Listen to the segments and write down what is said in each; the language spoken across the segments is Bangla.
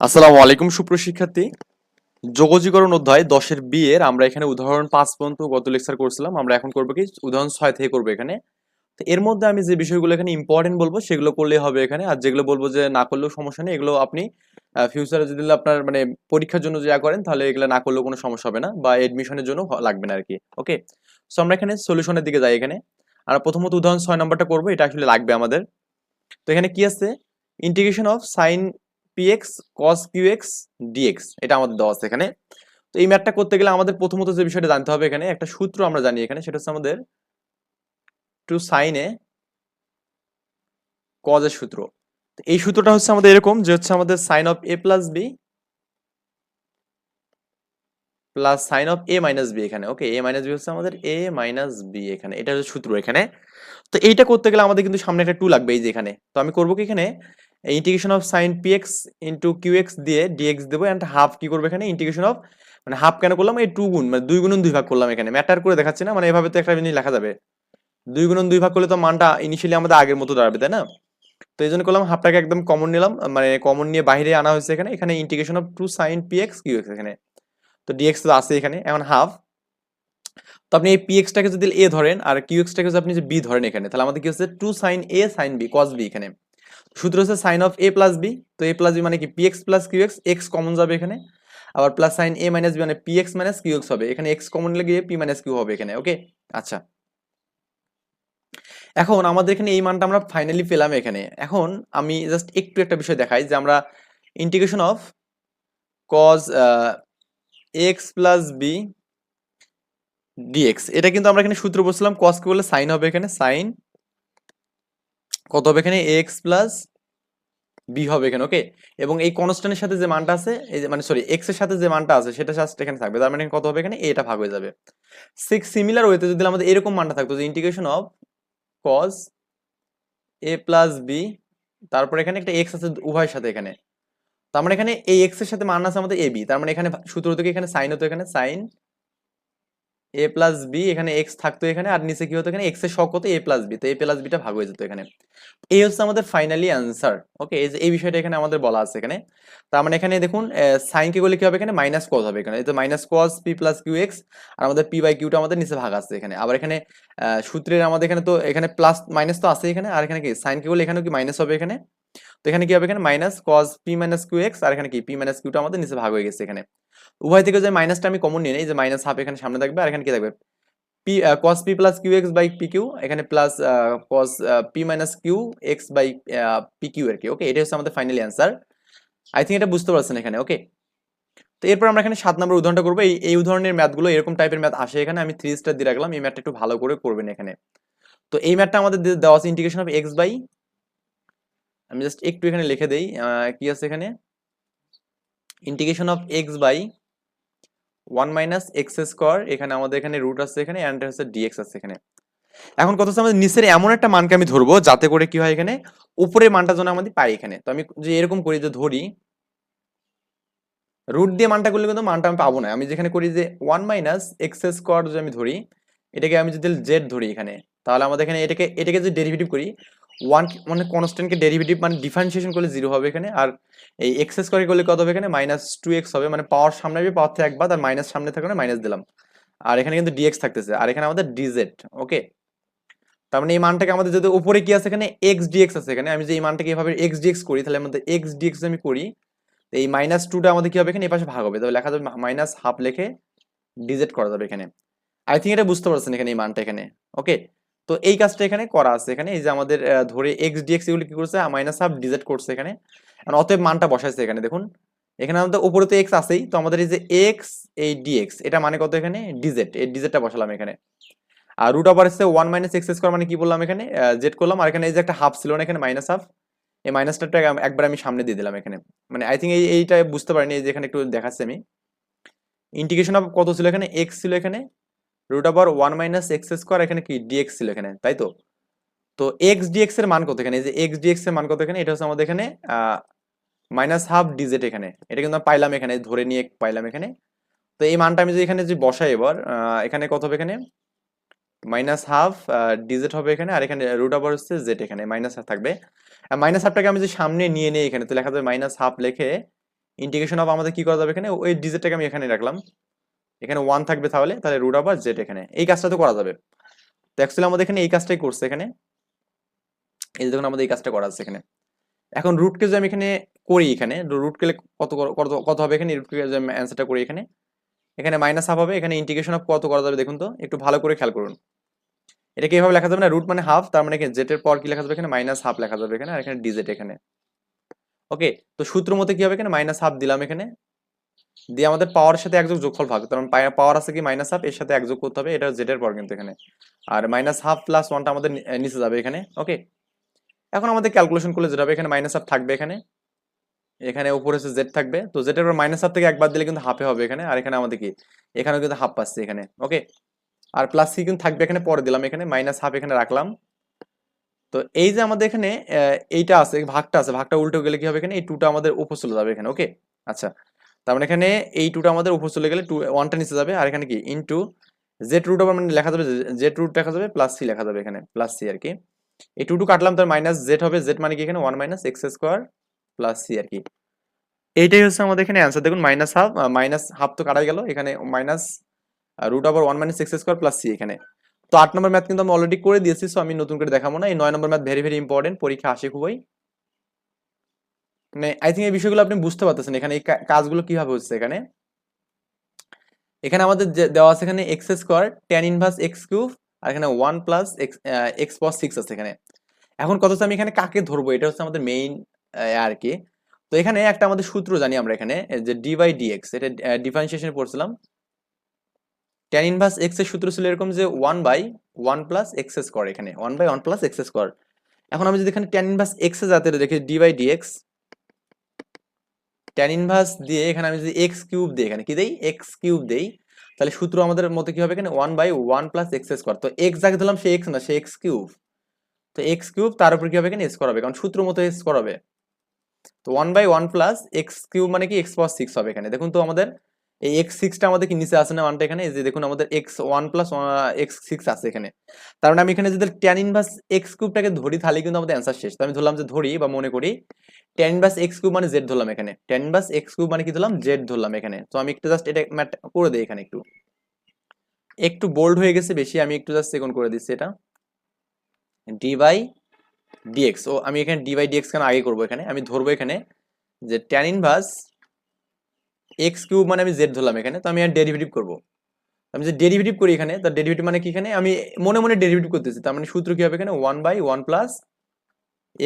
আসসালামু আলাইকুম সুপ্রশিক্ষার্থী যোগজীকরণ অধ্যায় দশের বি এর আমরা এখানে উদাহরণ পাঁচ পর্যন্ত গত লেকচার করছিলাম। আমরা এখন করব কি? উদাহরণ ছয় থেকে করব এখানে। তো এর মধ্যে আমি যে বিষয়গুলো এখানে ইম্পর্টেন্ট বলব, সেগুলো করলেই হবে এখানে। আর যেগুলো বলব যে না করলেও সমস্যা নেই, এগুলো আপনি ফিউচারে যদি আপনার মানে পরীক্ষার জন্য যা করেন, তাহলে এগুলো না করলেও কোনো সমস্যা হবে না বা এডমিশনের জন্য লাগবে না আর কি ওকে সো আমরা এখানে সলিউশনের দিকে যাই এখানে। আর প্রথমত উদাহরণ ছয় নম্বরটা করব, এটা আসলে লাগবে আমাদের। তো এখানে কি আছে? Integration of sine p x cos q x d x এটা আমাদের দেওয়া আছে এখানে। তো এই ম্যাথটা করতে গেলে আমাদের প্রথমত যে বিষয়টা জানতে হবে এখানে, একটা সূত্র আমরা জানি এখানে, সেটা হচ্ছে আমাদের সূত্র। এই সূত্রটা হচ্ছে আমাদের এরকম যে হচ্ছে আমাদের a plus b plus sine of a minus b এখানে ওকে এ মাইনাস বি হচ্ছে আমাদের এ মাইনাস বি এখানে, এটা হচ্ছে সূত্র এখানে। তো এইটা করতে গেলে আমাদের কিন্তু সামনে একটা টু লাগবে এই যে এখানে। তো আমি করব কি এখানে? Integration of sine P X into Q X দিয়ে ডিএক্স দেবো অ্যান্ড হাফ কি করব এখানে? ইন্টিগ্রেশন অফ মানে হাফ কেন করলাম? এই টু গুণ মানে দুই গুণন দুই ভাগ করলাম এখানে। ম্যাটার করে দেখাচ্ছি না মানে এভাবে তো একটা জিনিস লেখা যাবে। দুই গুণন দুই ভাগ করলে তো মানটা ইনিশিয়ালি আমাদের আগের মতো দাঁড়াবে, তাই না? তো এই জন্য করলাম হাফটাকে একদম কমন নিলাম মানে কমন নিয়ে বাইরে আনা হয়েছে এখানে। এখানে integration of two sine p x q x এখানে। তো ডিএক্স তো আছে এখানে, এখন হাফ তো আপনি এই পিএক্সটাকে যদি এ ধরেন, আর কিউএক্সটাকে যদি আপনি বি ধরেন এখানে, তাহলে আমাদের কি হচ্ছে? Two sine a sine b cos b এখানে। সূত্র হচ্ছে sine of a plus b তো এ প্লাস বি মানে কি? P x plus q x x common যাবে এখানে। আবার plus sine a minus b মানে p x minus q x হবে। এখানে এক্স কমন গিয়ে পি মাইনাস কিউ হবে এখানে ওকে আচ্ছা। এখন আমাদের এখানে এই মানটা আমরা ফাইনালি পেলাম এখানে। এখন আমি জাস্ট একটু একটা বিষয় দেখাই যে আমরা integration of cos x plus b d x এটা কিন্তু আমরা এখানে সূত্র কস কে বলে সাইন হবে এখানে সাইন কত হবে এখানে? এক্স প্লাস বি হবে এখানে ওকে এবং এই কনস্ট্যান্টের সাথে যে মানটা আছে, এই যে মানে সরি এক্সের সাথে যে মানটা আছে, সেটা জাস্ট এখানে থাকবে। তার মানে কত হবে এখানে? এটা ভাগ হয়ে যাবে। সিক্স সিমিলার ওয়েতে যদি আমাদের এরকম মানটা থাকতো, যে integration of cos a plus b তারপর এখানে একটা এক্স আছে উভয়ের সাথে এখানে। তার মানে এখানে এই এক্সের সাথে মান আছে আমাদের এ বি তার মানে এখানে সূত্র থেকে এখানে সাইন হতো এখানে সাইন এ প্লাস বি এখানে এক্স থাকতো এখানে, আর নিচে কি হতো এখানে? এক্সের শখ হতো এ প্লাস বি তো এ প্লাস বিটা ভাগ হয়ে যেত এখানে। এই হচ্ছে আমাদের ফাইনালি অ্যান্সার ওকে এই যে, এই বিষয়টা এখানে আমাদের বলা আছে এখানে। তার মানে এখানে দেখুন সাইন কে করলে কি হবে এখানে? মাইনাস কজ হবে এখানে। তো minus cos p plus q x আর আমাদের পি বাই কিউটা আমাদের নিচে ভাগ আছে এখানে। আবার এখানে সূত্রের আমাদের এখানে তো, এখানে প্লাস মাইনাস তো আছে এখানে। আর এখানে কি? সাইন কে করলে এখানেও কি মাইনাস হবে এখানে? তো এখানে কি হবে? এখানে minus cos p minus q x আর এখানে কি? পি মাইনাস কিউটা আমাদের নিচে ভাগ হয়ে গেছে এখানে। উভয় থেকে যে মাইনাসটা আমি কমন নিয়ে নিই যে মাইনাস হাফ এখানে সামনে থাকবে আর এখানে কি থাকবে? P cos p plus q x by p q এখানে plus cos p minus q x by p q আর কি ওকে এটা হচ্ছে আমাদের ফাইনালি অ্যান্সার আই থিঙ্ক এটা বুঝতে পারছেন এখানে ওকে তো এরপর আমরা এখানে সাত নম্বর উদাহরণটা করব। এই এই উদাহরণের ম্যাথগুলো এরকম টাইপের ম্যাথ আসে এখানে, আমি থ্রি স্টার দিয়ে রাখলাম, এই ম্যাথটা একটু ভালো করে করবেন এখানে। তো এই ম্যাথটা আমাদের দেওয়া আছে ইন্টিগ্রেশন অফ এক্স বাই আমি জাস্ট একটু এখানে লিখে দেই কি আছে এখানে? Integration of x by one minus x square এখানে আমাদের এখানে রুট আছে এখানে অ্যান্ড হচ্ছে ডিএক্স আছে এখানে। এখন কথা হচ্ছে আমাদের নিচের এমন একটা মানকে আমি ধরবো, যাতে করে কি হয় এখানে? উপরের মানটা যেন আমাদের পাই এখানে। তো আমি যে এরকম করি যে ধরি রুট দিয়ে মানটা করলে কিন্তু মানটা আমি পাবো না। আমি যেখানে করি যে ওয়ান মাইনাস এক্স স্কোয়ার যদি আমি ধরি, এটাকে আমি যদি জেড ধরি এখানে, তাহলে আমাদের এখানে এটাকে এটাকে যদি ডেরিভেটিভ করি ওয়ান মানে কনস্ট্যান্টকে ডেরিভেটিভ মানে ডিফারেন্সিয়েশন করলে জিরো হবে এখানে। আর এই এক্স স্কোয়ার করলে কত হবে এখানে? মাইনাস টু এক্স হবে। মানে পাওয়ার সামনে আসবে পাওয়ার থেকে একবার আর মাইনাস সামনে থাকলে মাইনাস দিলাম। আর এখানে কিন্তু ডিএক্স থাকতেছে। আর এখানে আমাদের ডিজেড ওকে তার মানে এই মানটাকে আমাদের যদি উপরে কি আছে এখানে? এক্স ডিএক্স আছে এখানে। আমি যে এই মানটাকে এভাবে এক্স ডিএক্স করি, তাহলে আমাদের এক্স ডিএক্স আমি করি এই মাইনাস টুটা আমাদের কি হবে এখানে? এই পাশে ভাগ হবে। তবে লেখা যাবে মাইনাস হাফ লেখে ডিজেট করা যাবে এখানে। আই থিঙ্ক এটা বুঝতে পারছেন এখানে এই মানটা এখানে ওকে তো এই কাজটা এখানে করা আছে। এখানে এই যে আমাদের ধরে এক্স ডিএক্স এগুলো কি করছে? মাইনাস হাফ ডিজেট করছে এখানে। অতএব মানটা বসাইছে এখানে, দেখুন। এখানে আমাদের উপরে তো এক্স আছেই, তো আমাদের এই যে এক্স এই ডিএক্স এটা মানে কত এখানে? ডিজেট এই ডিজেটটা বসালাম এখানে। আর রুট ওভার এসে ওয়ান মাইনাস এক্স স্কোয়ার মানে কি বললাম এখানে? জেড করলাম। আর এখানে এই যে একটা হাফ ছিল না এখানে মাইনাস হাফ এই মাইনাসটা একবার আমি সামনে দিয়ে দিলাম এখানে। মানে আই থিঙ্ক এই, এইটা বুঝতে পারিনি, এই যে এখানে একটু দেখাচ্ছি আমি। ইন্টিগ্রেশন অফ কত ছিল এখানে? এক্স ছিল এখানে। Root over one minus x square এখানে কি? ডিএক্স ছিল এখানে, তাই তো? তো এক্স ডিএক্স এর মান কত এখানে? এই যে এক্স ডিএক্স এর মান কত এখানে? এটা হচ্ছে আমাদের এখানে মাইনাস হাফ ডিজেট এখানে। এটা কিন্তু পাইলাম এখানে, ধরে নিয়ে পাইলাম এখানে। তো এই মানটা আমি যদি এখানে যদি বসাই এবার এখানে কত হবে এখানে? মাইনাস হাফ ডিজেট হবে এখানে, আর এখানে রুট ওভার হচ্ছে জেড এখানে মাইনাস হাফ থাকবে। মাইনাস হাফটাকে আমি যদি সামনে নিয়ে নিই এখানে, তো লেখা যাবে মাইনাস হাফ লেখে ইন্টিগ্রেশন অফ আমাদের কি করা যাবে এখানে? ওই ডিজিটটাকে আমি এখানে রাখলাম। এখানে ওয়ান থাকবে তাহলে তাহলে রুট আবার জেড এখানে। এই কাজটা তো করা যাবে। তো অ্যাকচুয়ালি আমাদের এখানে এই কাজটাই করছে এখানে। এই যে দেখুন, আমাদের এই কাজটা করা আছে এখানে। এখন রুটকে যদি আমি এখানে করি এখানে রুট কেলে কত কত হবে এখানে? রুটকে যদি আমি অ্যান্সারটা করি এখানে। এখানে মাইনাস হাফ হবে, এখানে ইন্টিগ্রেশন অফ কত করা যাবে দেখুন তো? একটু ভালো করে খেয়াল করুন। এটাকে এভাবে লেখা যাবে না? রুট মানে হাফ তার মানে জেটের পর কি লেখা যাবে এখানে? মাইনাস হাফ লেখা যাবে এখানে, আর এখানে ডিজেট এখানে। ওকে তো সূত্র মতে কি হবে এখানে? মাইনাস হাফ দিলাম এখানে। দিয়ে আমাদের পাওয়ারের সাথে একযোগ যোগফল ভাগ। কারণ পাওয়ার আছে কি? মাইনাস হাফ এর সাথে একযোগ করতে হবে। এটা জেড এর পর কিন্তু এখানে। আর মাইনাস হাফ প্লাস ওয়ানটা আমাদের নিচে যাবে এখানে। ওকে এখন আমাদের ক্যালকুলেশন করলে যেটা হবে, এখানে মাইনাস হাফ থাকবে এখানে। এখানে উপরে হচ্ছে জেড থাকবে। তো জেটের পর মাইনাস হাফ থেকে একবার দিলে কিন্তু হাফে হবে এখানে। আর এখানে আমাদের কি? এখানেও কিন্তু হাফ পাচ্ছে এখানে। ওকে আর প্লাস সি কিন্তু থাকবে এখানে? পরে দিলাম এখানে। মাইনাস হাফ এখানে রাখলাম। তো এই যে আমাদের এখানে এইটা আছে, ভাগটা আছে। ভাগটা উল্টো গেলে কি হবে এখানে? এই টুটা আমাদের উপর চলে যাবে এখানে। ওকে আচ্ছা। তার মানে এখানে এই টুটা আমাদের উপর চলে গেলে টু ওয়ানটা নিচে যাবে, আর এখানে কি? ইনটু জেড রুট আবার মানে লেখা যাবে জেড রুট লেখা যাবে প্লাস সি লেখা যাবে এখানে প্লাস সি আর কি। এই টু টু কাটলাম, তার মাইনাস জেড হবে জেড মানে কি এখানে? One minus x square plus c আর কি। এইটাই হচ্ছে আমাদের এখানে অ্যান্সার দেখুন মাইনাস হাফ মাইনাস হাফ তো কাটাই গেল। এখানে মাইনাস রুট আবার one minus x square plus c এখানে। তো আট নম্বর ম্যাথ কিন্তু আমি অলরেডি করে দিয়েছি সো আমি নতুন করে দেখাবো না। এই নয় নম্বর ম্যাথ ভেরি ভেরি ইম্পর্টেন্ট পরীক্ষা আসে খুবই। মানে আই থিঙ্ক এই বিষয়গুলো আপনি বুঝতে পারতেছেন, এখানে এই কাজগুলো কীভাবে হচ্ছে এখানে। এখানে আমাদের দেওয়া আছে এখানে x square tan inverse x cube আর এখানে ওয়ান প্লাস এক্স এক্স পর সিক্স আছে এখানে। এখন কত আমি এখানে কাকে ধরবো? এটা হচ্ছে আমাদের মেইন আর কি। তো এখানে একটা আমাদের সূত্র জানি আমরা এখানে যে ডি বাই ডিএক্স এটা ডিফারেন্সিয়েশন পড়ছিলাম। টেন ইনভার্স এক্সের সূত্র ছিল এরকম যে one by one plus x square এখানে one by one plus x square এখন আমি যদি এখানে টেন ইনভার্স এক্স এ যাতে দেখি d by d x tan inverse দিয়ে এখানে আমি যদি এক্স কিউব দিই, এখানে কি দেই? এক্স কিউব দেই, তাহলে সূত্র আমাদের মতে কি হবে এখানে? One by one plus x square তো এক্স যাকে ধরলাম সে এক্স না, সে এক্স কিউব তো এক্স কিউব তার উপর কি হবে এখানে? স্কোয়ার হবে, কারণ সূত্র মতো স্কোয়ার হবে। তো one by one plus x cube মানে কি? এক্স পাওয়ার সিক্স হবে এখানে। দেখুন তো আমাদের এই এক্স সিক্সটা আমাদের কি নিচে আছে না ওয়ানটা এখানে? যে দেখুন আমাদের x one plus x six আছে এখানে। তার মানে আমি এখানে যদি ট্যান ইনভার্স এক্স কিউবটাকে ধরি তাহলে কিন্তু আমাদের অ্যান্সার শেষ। তো আমি ধরলাম যে ধরি বা মনে করি ট্যান ইনভার্স এক্স কিউব মানে জেড ধরলাম এখানে। ট্যান ইনভার্স এক্স কিউব মানে কি ধরলাম? জেড ধরলাম এখানে। তো আমি একটু জাস্ট এটা ম্যাট করে দিই এখানে একটু। একটু বোল্ড হয়ে গেছে বেশি, আমি একটু জাস্ট সেকেন্ড করে দিচ্ছি এটা। ডি বাই ডিএক্স ও, আমি এখানে ডি বাই ডিএক্স কেন আগে করব এখানে? আমি ধরবো এখানে যে ট্যান ইনভার্স এক্স কিউব মানে আমি জেড ধরলাম এখানে, তো আমি আর ডেরিভেটিভ করব। আমি যে ডেরিভেটিভ করি এখানে তো ডেরিভেটিভ মানে কি এখানে? আমি মনে মনে ডেরিভেটিভ করতেছি, তার মানে সূত্র কি হবে এখানে? One by one plus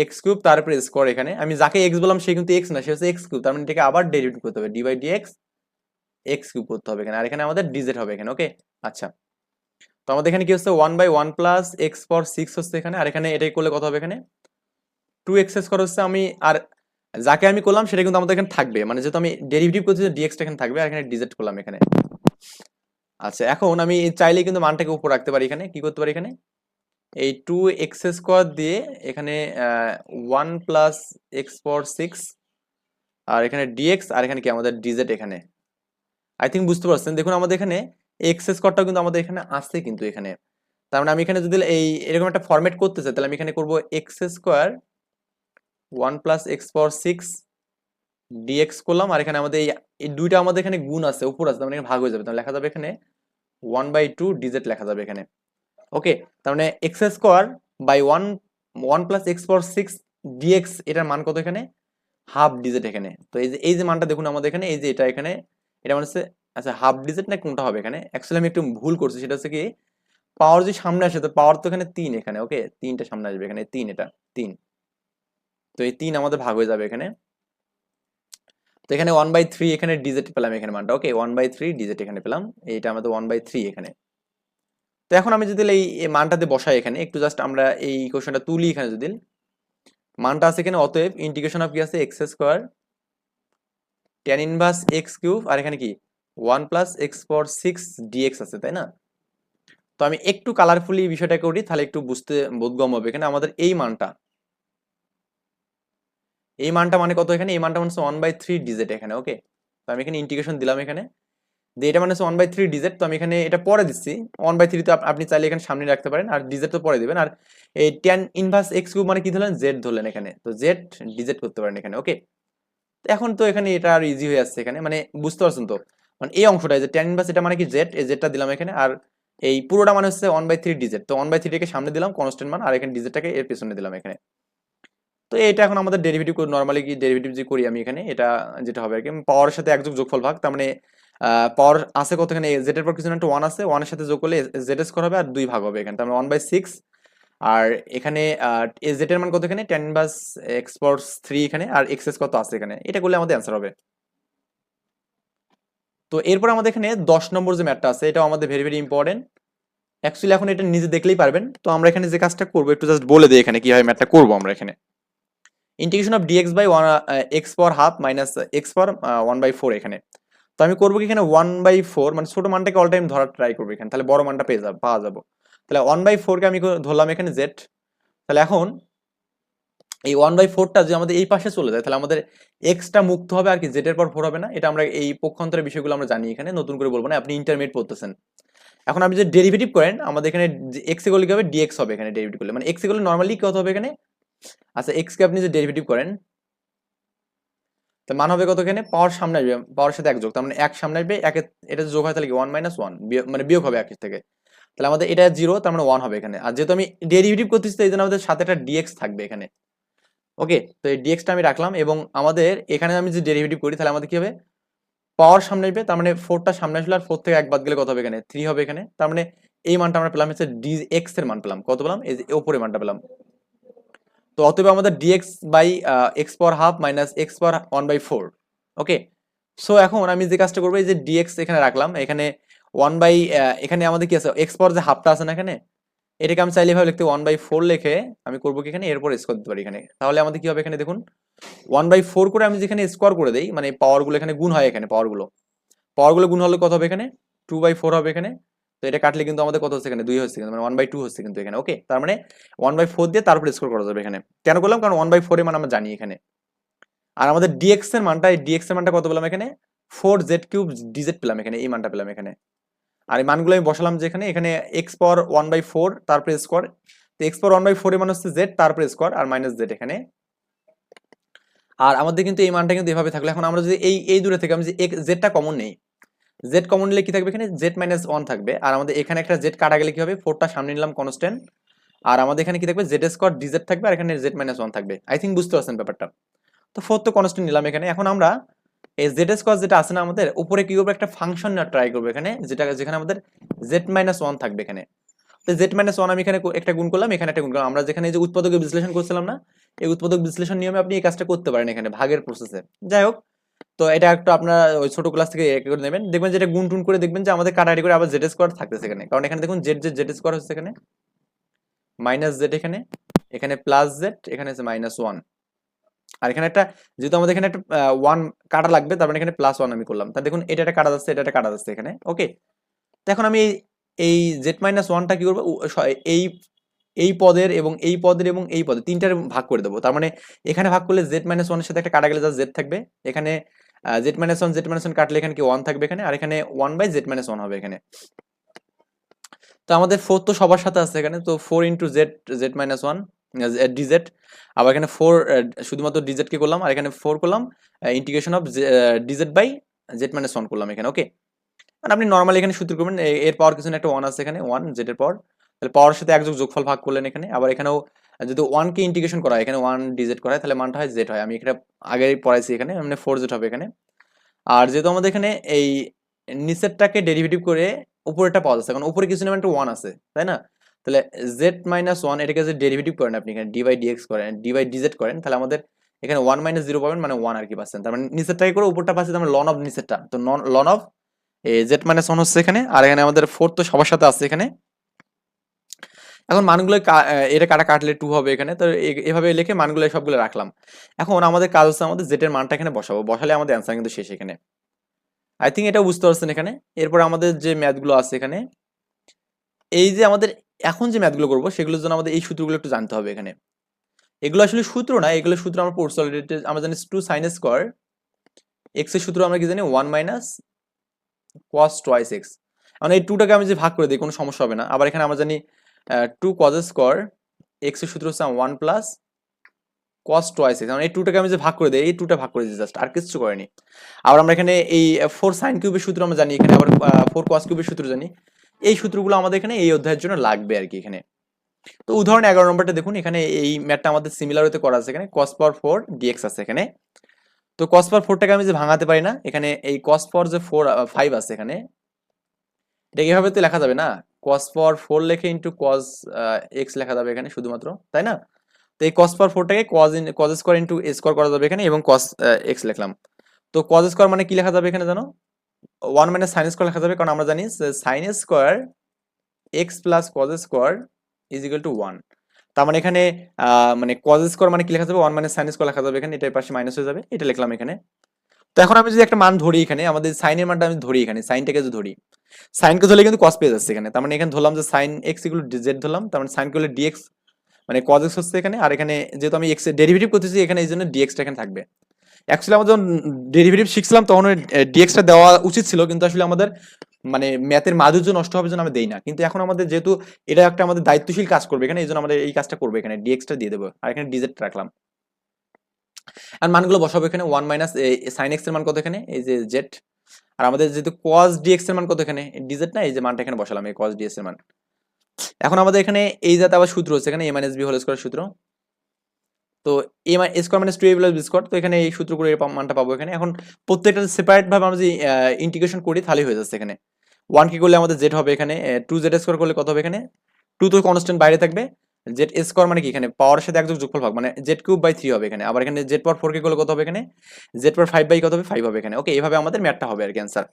x cube তারপরে স্কোয়ার এখানে। আমি যাকে এক্স বললাম, সে কিন্তু এক্স না, সে হচ্ছে এক্স কিউব তার মানে এটাকে আবার ডেরিভেটিভ করতে হবে d by d x x cube করতে হবে এখানে। আর এখানে আমাদের ডিজেড হবে এখানে ওকে আচ্ছা। তো আমাদের এখানে কি হচ্ছে? One by one plus x পর সিক্স হচ্ছে এখানে, আর এখানে এটাই করলে কত হবে এখানে? টু এক্স স্কোয়ার হচ্ছে আমি, আর যাকে আমি করলাম, সেটা কিন্তু আমাদের এখানে থাকবে। মানে যেহেতু আমি ডেরিভেটিভ করছি ডিএক্সটা এখানে থাকবে, আর এখানে ডিজেট করলাম এখানে। আচ্ছা এখন আমি চাইলে কিন্তু মানটাকে উপর রাখতে পারি এখানে। কি করতে পারি এখানে? এই টু এক্স স্কোয়ার দিয়ে এখানে ওয়ান প্লাস এক্স পর সিক্স আর এখানে ডিএক্স আর এখানে কি? আমাদের ডিজেট এখানে। আই থিঙ্ক বুঝতে পারছেন? দেখুন, আমাদের এখানে এক্স স্কোয়ারটাও কিন্তু আমাদের এখানে আসছে কিন্তু এখানে। তার মানে আমি এখানে যদি এই, এরকম একটা ফরম্যাট করতে চাই, তাহলে আমি এখানে করব x square one plus x power six d x করলাম, আর এখানে আমাদের এই- দুইটা আমাদের এখানে গুণ আছে, উপর আছে, তার মানে ভাগ হয়ে যাবে, তাহলে লেখা যাবে এখানে ওয়ান বাই টু ডিজেট লেখা যাবে এখানে। ওকে তার মানে x square by one one plus x power six d x এটার মান কত এখানে? হাফ ডিজিট এখানে। তো এই যে এই যে মানটা দেখুন আমাদের এখানে, এই যে এটা এখানে, এটা মানে হচ্ছে আচ্ছা হাফ ডিজিট না কোনটা হবে এখানে? অ্যাকচুয়ালি আমি একটু ভুল করছি, সেটা হচ্ছে কি পাওয়ার যে সামনে আসে, তো পাওয়ার তো এখানে তিন এখানে ওকে তিনটা সামনে আসবে এখানে, তিন এটা, তিন। তো এই তিন আমাদের ভাগ হয়ে যাবে এখানে। তো এখানে ওয়ান বাই থ্রি এখানে ডিজেট পেলাম এখানে মানটা। Okay one by three d z এখানে পেলাম। এইটা আমাদের ওয়ান বাই থ্রি এখানে। তো এখন আমি যদি এই মানটাতে বসাই এখানে, একটু জাস্ট আমরা এই কোশ্চেনটা তুলি এখানে যদি। মানটা আছে এখানে, অতএব ইন্টিগ্রেশন অফ কি আছে? X square tan inverse x cube আর এখানে কি? ওয়ান প্লাস এক্স পর সিক্স ডিএক্স আছে, তাই না? তো আমি একটু কালারফুলি বিষয়টা করি, তাহলে একটু বুঝতে বোধগম হবে। এখানে আমাদের এই মানটা। এই মানটা মানে কত এখানে? এই মানটা মানে ওয়ান বাই থ্রি ডিজিট এখানে ওকে তো আমি এখানে ইন্টিগ্রেশন দিলাম এখানে। যে এটা মানে ওয়ান বাই থ্রি ডিজিট তো আমি এখানে এটা পরে দিচ্ছি। ওয়ান বাই থ্রি তো আপনি চাইলে এখানে সামনে রাখতে পারেন, আর ডিজিট তো পরে দিবেন। আর এই টেন ইনভার্স এক্স কিউব মানে কি ধরলেন? জেড ধরলেন এখানে। তো জেড ডিজিট করতে পারেন এখানে ওকে তো এখন তো এখানে এটা আর ইজি হয়ে যাচ্ছে এখানে মানে বুঝতে পারছেন তো? মানে এই অংশটা যে টেন ইনভার্স এটা মানে কি জেড এই জেডটা দিলাম এখানে, আর এই পুরোটা মানে হচ্ছে ওয়ান বাই থ্রি ডিজেট তো ওয়ান বাই থ্রিটাকে সামনে দিলাম কনস্ট্যান্ট মান, আর এখানে ডিজেটটাকে এর পেছনে দিলাম এখানে। তো এটা এখন আমাদের ডেরিভেটিভ নর্মালি কি ডেরিভেটিভ যে করি আমি এখানে, এটা যেটা হবে আর কি পাওয়ারের সাথে একযোগ যোগফল ভাগ, তার মানে পাওয়ার আছে কত এখানে জেড এর পর কিছু একটা ওয়ান আছে ওয়ানের সাথে যোগ করলে জেড স্কোয়ার হবে আর দুই ভাগ হবে এখানে, তার মানে ওয়ান বাই সিক্স আর এখানে জেড এর মান কত এখানে টেন বাস এক্সপোর্টস থ্রি এখানে, আর এক্সএস কত আছে এখানে, এটা করলে আমাদের অ্যান্সার হবে। তো এরপর আমাদের এখানে দশ নম্বর যে ম্যাটটা আছে, এটাও আমাদের ভেরি ভেরি ইম্পর্টেন্ট অ্যাকচুয়ালি এখন এটা নিজে দেখলেই পারবেন। তো আমরা এখানে যে কাজটা করব, একটু জাস্ট বলে দিই এখানে কীভাবে ম্যাটটা করব আমরা এখানে। Integration of d x by one x power half minus x power one by four এখানে। তো আমি করব কি এখানে ওয়ান বাই ফোর মানে ছোট মানটাকে অল টাইম ধরার ট্রাই করব এখানে, তাহলে বড় মানটা পেয়ে যাব, পাওয়া যাব। তাহলে ওয়ান বাই ফোরকে আমি ধরলাম এখানে জেড তাহলে এখন এই ওয়ান বাই ফোরটা যদি আমাদের এই পাশে চলে যায়, তাহলে আমাদের এক্সটা মুক্ত হবে আর কি জেড এর পর ফোর হবে না? এটা আমরা এই পক্ষান্তরের বিষয়গুলো আমরা জানি এখানে, নতুন করে বলব না, আপনি ইন্টারমিডিয়েট পড়তেছেন। এখন আপনি যদি ডেরিভেটিভ করেন, আমাদের এখানে এক্স এগুলো হবে? ডিএক্স হবে এখানে ডেরিভেটিভ করলে। মানে এক্স এগুলো নর্মালি কত হবে এখানে? আচ্ছা এক্স কে আপনি যে ডেরিভেটিভ করেন তো মান হবে কত এখানে? পাওয়ার সামনে আসবে পাওয়ার সাথে এক যোগ তার মানে এক সামনে আসবে, এক, এটা যোগ হয় তাহলে কি? ওয়ান মাইনাস ওয়ান মানে বিয়োগ হবে একের থেকে। তাহলে আমাদের এটা জিরো তার মানে ওয়ান হবে এখানে। আর যেহেতু আমি ডেরিভেটিভ করতেছি এই জন্য আমাদের সাথে একটা ডিএক্স থাকবে এখানে। ওকে তো এই ডিএক্সটা আমি রাখলাম এবং আমাদের এখানে আমি যে ডেরিভেটিভ করি, তাহলে আমাদের কি হবে? পাওয়ার সামনে আসবে, তার মানে ফোরটা সামনে আসলে, আর ফোর থেকে এক বাদ গেলে কত হবে এখানে? থ্রি হবে এখানে। তার মানে এই মানটা আমরা পেলাম হচ্ছে ডি এক্সের মান পেলাম। কত পেলাম? এই যে ওপরে মানটা পেলাম। তো অতএব আমাদের d x by x power half minus x power one by four okay so এখন আমি যে কাজটা করব, এই যে ডিএক্স এখানে রাখলাম, এখানে ওয়ান বাই এখানে আমাদের কি আছে? এক্স পাওয়ার যে হাফটা আছে না এখানে, এটাকে আমি চাইলে এভাবে লিখতে ওয়ান বাই ফোর লিখে আমি করব কি এখানে? এরপর স্কোয়ার দিতে পারি এখানে। তাহলে আমাদের কি হবে এখানে দেখুন ওয়ান বাই ফোর করে আমি যেখানে স্কোয়ার করে দিই মানে পাওয়ারগুলো এখানে গুণ হয় এখানে পাওয়ারগুলো পাওয়ারগুলো গুণ হলে কত হবে এখানে? টু বাই ফোর হবে এখানে। তো এটা কাটলে কিন্তু আমাদের কত হচ্ছে এখানে? দুই হচ্ছে কিন্তু মানে ওয়ান বাই টু হচ্ছে কিন্তু এখানে ওকে তার মানে ওয়ান বাই ফোর দিয়ে তারপর স্কোর করা যাবে এখানে। কেন করলাম? কারণ ওয়ান বাই ফোর এর মান আমরা জানি এখানে। আর আমাদের ডিএক্স এর মানটা, এই ডিএক্স এর মানটা কত পেলাম এখানে? ফোর জেড কিউব ডিজেড পেলাম এখানে, এই মানটা পেলাম এখানে। আর এই মানগুলো আমি বসালাম যে এখানে এখানে x power one by four তারপরে স্কোয়ার তো x power one by four এর মান হচ্ছে জেড তারপরে স্কোয়ার আর মাইনাস জেড এখানে। আর আমাদের কিন্তু এই মানটা কিন্তু এভাবে থাকলে। এখন আমরা যদি এই এই দূরে থেকে, আমি যে জেডটা কমন নেই জেড কমন নিলে কি থাকবে এখানে? জেড মাইনাস ওয়ান থাকবে। আর আমাদের এখানে একটা জেড কাটা গেলে কি হবে ফোরটা সামনে নিলাম কনস্ট্যান্ট আর আমাদের এখানে কি থাকবে? জেড স্কোয়ার ডিজেড থাকবে, আর এখানে জেড মাইনাস ওয়ান থাকবে। আই থিঙ্ক বুঝতে পারছেন ব্যাপারটা। তো ফোর তো কনস্ট্যান্ট নিলাম এখানে। এখন আমরা এই জেড স্কোয়ার যেটা আছে না আমাদের, উপরে কি করব? একটা ফাংশন না ট্রাই করব এখানে, যেটা যেখানে আমাদের জেড মাইনাস ওয়ান থাকবে এখানে। তো জেড মাইনাস ওয়ান আমি এখানে একটা গুণ করলাম, এখানে একটা গুণ করলাম। আমরা যেখানে যে উৎপাদকের বিশ্লেষণ করছিলাম না, এই উৎপাদক বিশ্লেষণ নিয়মে আপনি এই কাজটা করতে পারেন এখানে, ভাগের প্রসেসে যাই হোক তো এটা একটু আপনারা ওই ছোট ক্লাস থেকে এক করে নেবেন। দেখবেন যেটা গুন টুন করে দেখবেন যে আমাদের কাটাকাটি করে আবার জেড স্কোয়ার থাকতেছে এখানে কারণ এখানে দেখুন জেড জেড জেড স্কোয়ার হচ্ছে এখানে মাইনাস জেড এখানে এখানে প্লাস জেড এখানে হচ্ছে মাইনাস ওয়ান আর এখানে একটা, যেহেতু আমাদের এখানে একটা ওয়ান কাটা লাগবে, তার মানে এখানে প্লাস ওয়ান আমি করলাম। তা দেখুন এটা একটা কাটা যাচ্ছে, এটা একটা কাটা যাচ্ছে এখানে ওকে তো এখন আমি এই জেড মাইনাস ওয়ানটা কি করব? এই এই পদের এবং এই পদের এবং এই পদের, তিনটার ভাগ করে দেবো। তার মানে এখানে ভাগ করলে জেড মাইনাস ওয়ানের সাথে একটা কাটা গেলে যা জেড থাকবে। এখানে z minus one z minus one কাটলে এখানে কি ওয়ান থাকবে এখানে? আর এখানে one by z minus one হবে এখানে। তো আমাদের ফোর তো সবার সাথে আছে এখানে, তো four into z z minus one d z আবার এখানে ফোর শুধুমাত্র ডিজেড কে করলাম, আর এখানে ফোর করলাম integration of d z by z minus one করলাম এখানে ওকে মানে আপনি নর্মালি এখানে সূত্র করবেন এর পাওয়ার কিছু একটা ওয়ান আছে এখানে ওয়ান জেডের পাওয়ার তাহলে পাওয়ার সাথে একযোগ যোগফল ভাগ করলেন এখানে, আবার এখানেও যদি ওয়ানকে ইন্টিগ্রেশন করা হয়, এখানে ওয়ান ডিজেট করা হয়, তাহলে মানটা হয় জেড হয়। আমি এখানে আগে পড়াইছি এখানে মানে ফোর জেড হবে এখানে। আর যেহেতু আমাদের এখানে এই নিচেরটাকে ডেরিভেটিভ করে উপরেরটা পাওয়া যাচ্ছে, কারণ উপরে কিছু না ওয়ান আছে, তাই না? তাহলে জেড মাইনাস ওয়ান এটাকে যে ডেরিভেটিভ করেন আপনি এখানে ডি ডিএক্স করেন ডি ডিজেড করেন, তাহলে আমাদের এখানে ওয়ান মাইনাস জিরো পাবেন মানে ওয়ান আর কি পাচ্ছেন। তার মানে নিচেরটাকে করে উপরটা পাচ্ছি, তার মানে লন অফ নিচেরটা। তো নন লন অফ এই জেড মাইনাস ওয়ান হচ্ছে এখানে, আর এখানে আমাদের ফোর তো সবার সাথে আছে এখানে। এখন মানগুলো এটা কাটা কাটলে টু হবে এখানে, তো এভাবে লিখে মানগুলো সবগুলো রাখলাম। এখন আমাদের কাজ হচ্ছে আমাদের জেটের মানটা এখানে বসাবো, বসালে আমাদের অ্যান্সার কিন্তু শেষ এখানে। আই থিঙ্ক এটা বুঝতে পারছেন এখানে। এরপর আমাদের যে ম্যাথগুলো আছে এখানে, এই যে আমাদের এখন যে ম্যাথগুলো করব, সেগুলোর জন্য আমাদের এই সূত্রগুলো একটু জানতে হবে এখানে। এগুলো আসলে সূত্র না, এগুলো সূত্র আমরা পড়ছি অলরেডি আমরা জানি টু সাইন স্কোয়ার এক্সের সূত্র আমরা কি জানি? One minus cos twice x মানে এই টুটাকে আমি যে ভাগ করে দিই, কোনো সমস্যা হবে না। আবার এখানে আমরা জানি টু কজ স্কোয়ার এক্সের সূত্র হচ্ছে one plus cos twice x এই টুটাকে আমি যে ভাগ করে দিই, এই টুটা ভাগ করে দিই জাস্ট আর কিছু করেনি আবার আমরা এখানে এই ফোর সাইন কিউবের সূত্র আমরা জানি, এখানে আবার ফোর কস কিউবের সূত্র জানি। এই সূত্রগুলো আমাদের এখানে এই অধ্যায়ের জন্য লাগবে আর কি এখানে। তো উদাহরণ এগারো নম্বরটা দেখুন, এখানে এই ম্যাথটা আমাদের সিমিলার হতে করা আছে এখানে কস পাওয়ার ফোর ডিএক্স আছে এখানে। তো কস পাওয়ার ফোরটাকে আমি যে ভাঙাতে পারি না, এখানে এই কস পাওয়ার যে ফোর ফাইভ আছে এখানে, এটা এভাবে তো লেখা যাবে না। কস পাওয়ার ফোর লেখে ইন্টু কস এক্স লেখা যাবে এখানে শুধুমাত্র, তাই না? তো এই cos power ফোরটাকে cos in cos square into square করা যাবে এখানে এবং কস এক্স লিখলাম। তো কজ স্কোয়ার মানে কি লেখা যাবে এখানে জানো? ওয়ান মাইনাস সাইন স্কোয়ার লেখা যাবে, কারণ আমরা জানি sine square x plus cos square is equal to one তার মানে এখানে মানে কজ স্কোয়ার মানে কি লেখা যাবে? ওয়ান মাইনাস সাইন স্কোয়ার লেখা যাবে এখানে এটার পাশে মাইনাস হয়ে যাবে, এটা লিখলাম এখানে। তো এখন আমি যদি একটা মান ধরি এখানে, আমাদের সাইনের মানটা আমি ধরি এখানে সাইনটাকে যদি ধরি সাইনকে ধরলে কিন্তু কস পেয়ে যাচ্ছে এখানে। তার মানে এখানে ধরলাম যে সাইন এক্স ইকুয়াল জেড ধরলাম, তার মানে সাইন করলে ডিএক্স মানে কজ এক্স হচ্ছে এখানে, আর এখানে যেহেতু আমি এক্স ডেরিভেটিভ করতেছি, এখানে এই জন্য ডিএক্সটা এখানে থাকবে। অ্যাকচুয়ালি আমরা যখন ডেরিভেটিভ শিখছিলাম, তখন ডিএক্সটা দেওয়া উচিত ছিল, কিন্তু আসলে আমাদের মানে ম্যাথের মাধুর্য নষ্ট হবে জন্য আমি দেই না। কিন্তু এখন আমাদের যেহেতু এটা একটা আমাদের দায়িত্বশীল কাজ করবে এখানে, এই জন্য আমাদের এই কাজটা করবে এখানে ডিএক্সটা দিয়ে দেবো, আর এখানে ডিজেট রাখলাম। আর মানগুলো বসাবো এখানে ওয়ান মাইনাস সাইন এক্সের মান কত এখানে? এই যে জেড আর আমাদের যেহেতু কস ডিএক্স এর মান কত এখানে? ডিজেট না, এই যে মানটা এখানে বসালাম, এই কস ডিএক্স এর মান। এখন আমাদের এখানে এই যাতে আবার সূত্র হচ্ছে, এখানে a minus b whole square সূত্র। তো a my square minus two a plus b square তো এখানে এই সূত্র করে মানটা পাবো এখানে। এখন প্রত্যেকটা সেপারেট ভাবে আমরা যদি ইন্টিগ্রেশন করি, তাহলে হয়ে যাচ্ছে এখানে। ওয়ান কি করলে আমাদের জেড হবে এখানে টু জেড স্কোয়ার করলে কত হবে এখানে? টু তো কনস্ট্যান্ট বাইরে থাকবে। জেড স্কোয়ার মানে কি? এখানে পাওয়ার সাথে একযোগ যোগফল ভাগ মানে জেড কিউব বাই থ্রি হবে এখানে। আবার এখানে জেড পাওয়ার ফোর কে করলে কত হবে এখানে? জেড পাওয়ার ফাইভ বাই কত হবে? ফাইভ হবে এখানে। ওকে এইভাবে আমাদের ম্যাথটা হবে আর কি অ্যান্সার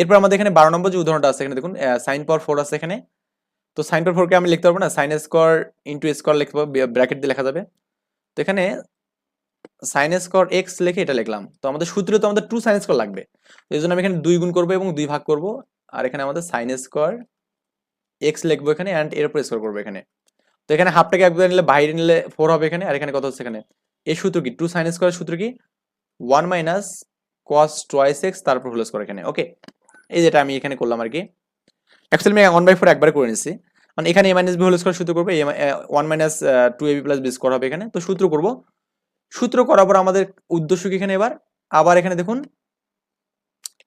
এরপর আমাদের এখানে বারো নম্বর যে উদাহরণটা আছে এখানে দেখুন সাইন পাওয়ার ফোর আছে এখানে। তো সাইন পাওয়ার ফোরকে আমি লিখতে পারব না? সাইন স্কোয়ার ইন্টু স্কোয়ার লিখতে পারব ব্র্যাকেট দিয়ে লেখা যাবে। তো এখানে সাইন স্কোয়ার এক্স লিখে এটা লিখলাম। তো আমাদের সূত্রে তো আমাদের টু সাইন স্কোয়ার লাগবে। এই জন্য আমি এখানে দুই গুণ করব এবং দুই ভাগ করব। আর এখানে আমাদের সাইন স্কোয়ার এক্স লিখব এখানে অ্যান্ড এর উপর স্কোয়ার করব এখানে। তো এখানে হাফটাকে একবার নিলে বাইরে নিলে ফোর হবে এখানে, আর এখানে কত হচ্ছে এখানে? এই সূত্র কি? টু সাইন স্কোয়ার সূত্র কি? One minus cos twice x তারপর হোল স্কোয়ার এখানে ওকে এই যেটা আমি এখানে করলাম আর কি। অ্যাকচুয়ালি আমি ওয়ান বাই ফোর একবার করে নিচ্ছি মানে এখানে a minus b whole square সূত্র করব one minus two a b plus b square হবে এখানে। তো সূত্র করব। সূত্র করার পর আমাদের উদ্দেশ্য কি এখানে এবার? আবার এখানে দেখুন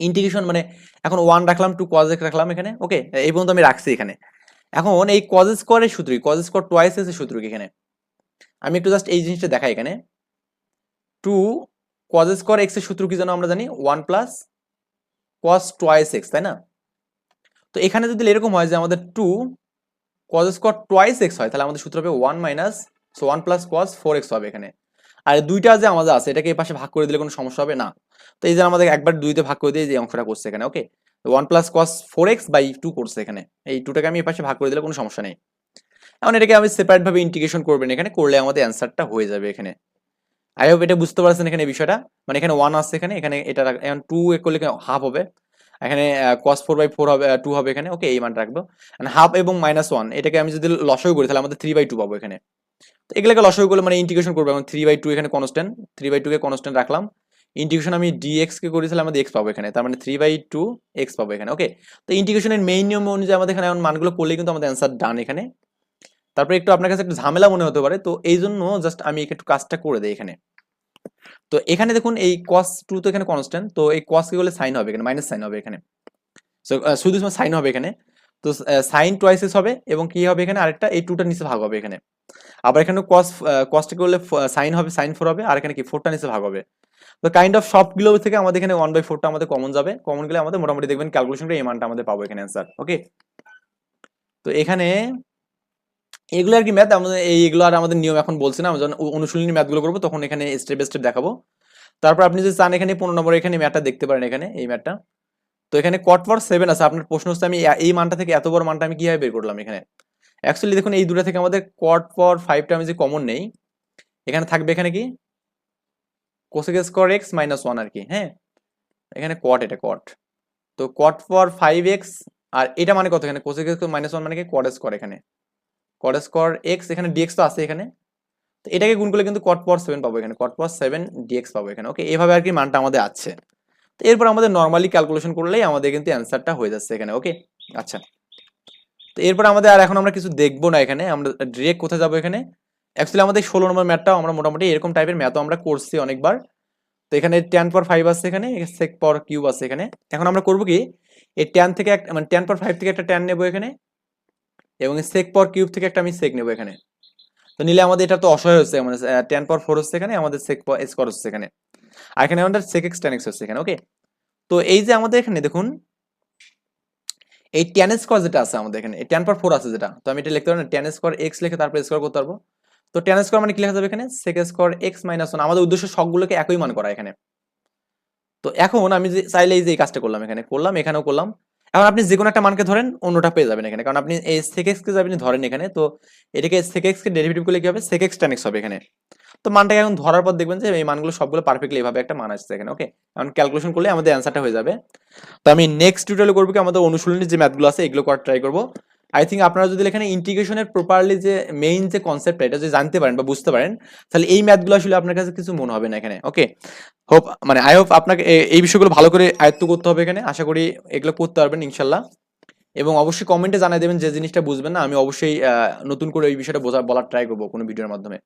ইন্টিগ্রেশন মানে এখন ওয়ান রাখলাম টু কজ রাখলাম এখানে ওকে এই পর্যন্ত আমি রাখছি এখানে। এখন এই কজ স্কোয়ারের সূত্র কজ স্কোয়ার টোয়াইস এর সূত্র কি এখানে? আমি একটু জাস্ট এই জিনিসটা দেখাই এখানে। টু কজ স্কোয়ার এক্সের সূত্র কি যেন আমরা জানি? One plus cos twice x তাই না? তো এখানে যদি এরকম হয় যে আমাদের two cos square twice x হয়, তাহলে আমাদের সূত্র হবে one minus so one plus cos four x হবে এখানে। আর দুইটা যে আমাদের আছে, এটাকে এই পাশে ভাগ করে দিলে কোনো সমস্যা হবে? না। তো এই যে আমাদের একবার দুইতে ভাগ করে দিয়ে যে অংশটা করছে এখানে okay one plus cos four x by two করছে এখানে। এই টুটাকে আমি এই পাশে ভাগ করে দিলে কোনো সমস্যা নেই। এখন এটাকে আমি সেপারেট ভাবে ইন্টিগ্রেশন করবেন এখানে, করলে আমাদের অ্যান্সারটা হয়ে যাবে এখানে। আই হোপ এটা বুঝতে পারছেন এখানে বিষয়টা। মানে এখানে ওয়ান আসছে এখানে এখানে এটা এখন টু এ করলে হাফ হবে? এখানে কস ফোর বাই ফোর হবে টু হবে এখানে ওকে এই মান রাখব। হাফ এবং মাইনাস ওয়ান এটাকে আমি যদি লসও করি, তাহলে আমাদের থ্রি বাই টু পাবো এখানে। এগুলোকে লসও করলে মানে ইন্টিগ্রেশন করব। এখন থ্রি বাই টু এখানে কনস্ট্যান্ট থ্রি বাই টু কে কনস্ট্যান্ট রাখলাম। ইন্টিগ্রেশন আমি ডিএক্স কে করি, তাহলে আমাদের এক্স পাবো এখানে। তার মানে থ্রি বাই টু এক্স পাবো এখানে ওকে তো ইন্টিগ্রেশনের মেইন নিয়ম অনুযায়ী আমাদের এখানে এখন মানগুলো করলে কিন্তু আমাদের অ্যান্সার ডান এখানে। তারপরে একটু আপনার কাছে একটু ঝামেলা মনে হতে পারে, তো এই জন্য জাস্ট আমি একটু কাজটা করে দেই এখানে। তো এখানে দেখুন, এই কস টু তো এখানে কনস্ট্যান্ট তো এই কস কি করলে সাইন হবে এখানে মাইনাস সাইন হবে এখানে। শুধু সাইন হবে এখানে। তো সাইন টোয়াইসেস হবে এবং কি হবে এখানে? আরেকটা, এই টুটা নিচে ভাগ হবে এখানে। আবার এখানে কস কসটা করলে সাইন হবে সাইন ফোর হবে, আর এখানে কি ফোরটা নিচে ভাগ হবে। তো কাইন্ড অফ সবগুলো থেকে আমাদের এখানে ওয়ান বাই ফোরটা আমাদের কমন যাবে। কমন গেলে আমাদের মোটামুটি দেখবেন ক্যালকুলেশনটা এই মানটা আমাদের পাবো এখানে অ্যান্সার ওকে তো এখানে এগুলো আর কি ম্যাথ আমাদের এই এগুলো আর আমাদের নিয়ম এখন বলছি না যখন অনুশীলনী ম্যাথগুলো করব, তখন এখানে স্টেপ বাই স্টেপ দেখাবো। তারপর আপনি যদি চান এখানে পনেরো নম্বর এখানে ম্যাথটা দেখতে পারেন এখানে, এই ম্যাথটা তো এখানে কট ফর সেভেন আছে। আপনার প্রশ্ন হচ্ছে আমি এই মানটা থেকে এত বড় মানটা আমি কীভাবে বের করলাম এখানে? অ্যাকচুয়ালি দেখুন, এই দুটো থেকে আমাদের কট ফর ফাইভটা আমি যে কমন নেই, এখানে থাকবে এখানে কি? Cosec square x minus one আর কি হ্যাঁ? এখানে কট এটা কট তো কট ফর ফাইভ এক্স আর এটা মানে কত এখানে? কোসেক মাইনাস ওয়ান মানে কি? কট স্কোয়ার এখানে। কট স্কোয়ার এক্স এখানে ডিএক্স তো আছে এখানে। তো এটাকে গুণ করলে কিন্তু কট পাওয়ার সেভেন পাবো এখানে। কট পাওয়ার সেভেন ডিএক্স পাবো এখানে। ওকে এভাবে আর কি মানটা আমাদের আছে। তো এরপর আমাদের নর্মালি ক্যালকুলেশন করলেই আমাদের কিন্তু অ্যান্সারটা হয়ে যাচ্ছে এখানে ওকে আচ্ছা। তো এরপর আমাদের আর এখন আমরা কিছু দেখব না এখানে, আমরা ডিরেক্ট কোথায় যাব এখানে? অ্যাকচুয়ালি আমাদের ষোলো নম্বর ম্যাথটাও আমরা মোটামুটি এরকম টাইপের ম্যাথও আমরা করছি অনেকবার। তো এখানে টেন পর ফাইভ আছে এখানে সেক পর কিউব আছে এখানে। এখন আমরা করব কি, এই টেন থেকে এক মানে টেন পর ফাইভ থেকে একটা টেন নেব এখানে, এবং সেক পর কিউব থেকে একটা আমি সেক নেব এখানে। তো নিলে আমাদের এটা তো অসহায় হচ্ছে মানে টেন পর ফোর হচ্ছে এখানে, আমাদের সেক স্কোয়ার হচ্ছে এখানে। আর এখানে আমাদের সেক এক্স টেন এক্স হচ্ছে এখানে ওকে তো এই যে আমাদের এখানে দেখুন, এই টেন স্কোয়ার যেটা আছে আমাদের এখানে টেন পর ফোর আছে যেটা, তো আমি এটা লিখতে পারব না টেন স্কোয়ার এক্স লিখে তারপরে স্কোয়ার করতে পারব। তো টেন স্কোয়ার মানে কি লেখা যাবে এখানে? Sec square x minus one আমাদের উদ্দেশ্য সবগুলোকে একই মান করা এখানে। তো এখন আমি যে চাইলে এই যে এই কাজটা করলাম এখানে, করলাম, এখানেও করলাম। এখন আপনি যে কোনো একটা মানকে ধরেন, অন্যটা পেয়ে যাবেন এখানে, কারণ আপনি এই সেক এক্স কে আপনি ধরেন এখানে, তো এটাকে সেক এক্স কে ডেরিভেটিভ করলে কি হবে? সেক এক্স টেন এক্স হবে এখানে। তো মানটাকে এখন ধরার পর দেখবেন যে এই মানগুলো সবগুলো পারফেক্টলি এভাবে একটা মান আসছে এখানে ওকে এখন ক্যালকুলেশন করলে আমাদের অ্যান্সারটা হয়ে যাবে। তো আমি নেক্সট টিউটোরিয়ালে করব কি? আমাদের অনুশীলনের যে ম্যাথগুলো আছে, এগুলো করার ট্রাই করব। আই থিঙ্ক আপনারা যদি এখানে ইন্টিগ্রেশনের প্রপারলি যে মেইন যে কনসেপ্টটা এটা যদি জানতে পারেন বা বুঝতে পারেন, তাহলে এই ম্যাথগুলো আসলে আপনার কাছে কিছু মনে হবে না এখানে ওকে হোপ মানে আই হোপ আপনাকে এই বিষয়গুলো ভালো করে আয়ত্ত করতে হবে এখানে। আশা করি এগুলো করতে পারবেন, ইনশাল্লাহ। এবং অবশ্যই কমেন্টে জানাই দেবেন যে জিনিসটা বুঝবেন না, আমি অবশ্যই নতুন করে এই বিষয়টা বোঝা, বলার ট্রাই করব কোনো ভিডিওর মাধ্যমে।